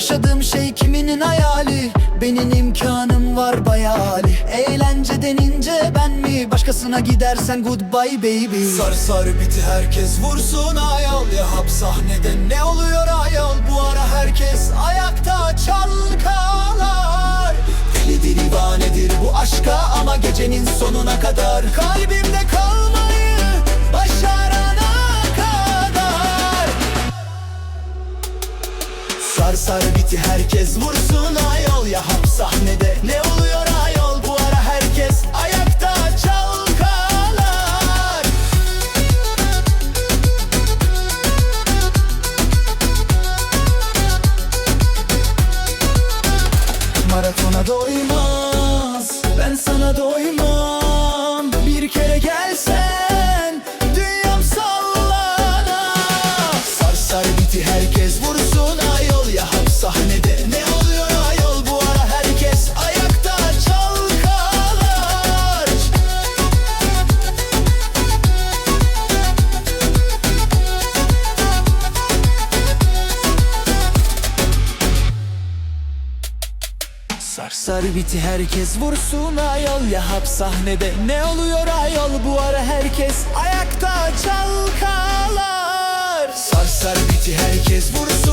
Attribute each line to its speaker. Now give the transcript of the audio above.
Speaker 1: şey kiminin hayali? Benim imkanım var bayali. Eğlence denince ben mi? Başkasına gidersen goodbye baby.
Speaker 2: Sar sar biti herkes vursun ayol. Ya hap sahnede ne oluyor ayol? Bu ara herkes ayakta çalkalar. Deli divanedir bu aşka? Ama gecenin sonuna kadar Kalbimde Sar sar biti herkes vursun ayol. Ya hap sahnede ne oluyor ayol? Bu ara herkes ayakta çalkalar. Maratona doymaz Ben sana doymam Sar sar biti herkes vursun ayol Ya hap sahnede ne oluyor ayol? Bu ara herkes ayakta çalkalar. Sar sar biti herkes vursun